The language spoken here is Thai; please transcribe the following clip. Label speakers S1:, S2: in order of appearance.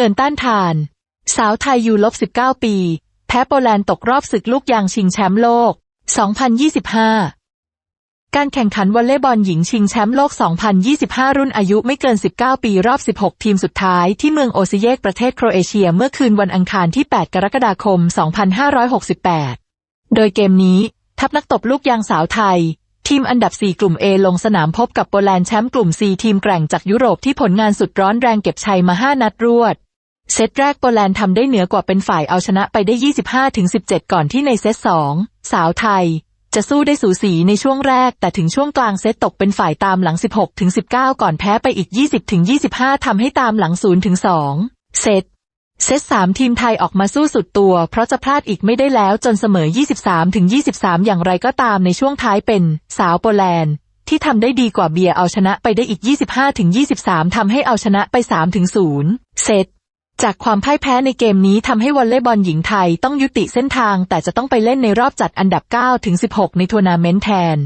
S1: กินต้านทาน สาวไทยยูลบ19 ปี แพ้โปแลนด์ตกรอบศึกลูกยางชิงแชมป์โลก 2025 การแข่งขันวอลเลย์บอลหญิงชิงแชมป์โลก 2025 รุ่นอายุไม่เกิน 19 ปีรอบ 16 ทีมสุดท้ายที่เมืองโอซิเยกประเทศโครเอเชียเมื่อคืนวันอังคารที่ 8 กรกฎาคม 2568 โดยเกมนี้ ทัพนักตบลูกยางสาวไทยทีมอันดับ 4 กลุ่ม A ลงสนามพบกับโปแลนด์แชมป์กลุ่ม C ทีมแกร่งจากยุโรปที่ผลงานสุดร้อนแรงเก็บชัยมา 5 นัดรวด เซตแรกโปแลนด์ทำได้เหนือกว่าเป็นฝ่ายเอาชนะไปได้ 25-17 ก่อนที่ในเซต2สาวไทย จะสู้ได้สูสีในช่วงแรก แต่ถึงช่วงกลางเซตตกเป็นฝ่ายตามหลัง 16-19 ก่อนแพ้ไปอีก 20-25 ทำให้ตามหลัง 0-2 เซตเซต3ทีมไทยออกมาสู้สุดตัว เพราะจะพลาดอีกไม่ได้แล้วจนเสมอ 23-23 อย่างไรก็ตามในช่วงท้ายเป็น สาวโปแลนด์ ที่ทำได้ดีกว่าเบียร์เอาชนะไปได้อีก 25-23ทำให้เอาชนะไป3-0เซต จากความพ่ายแพ้ในเกมนี้ทำให้วอลเลย์บอลหญิงไทยต้องยุติเส้นทาง แต่จะต้องไปเล่นในรอบจัดอันดับ9-16 ในทัวร์นาเมนต์แทน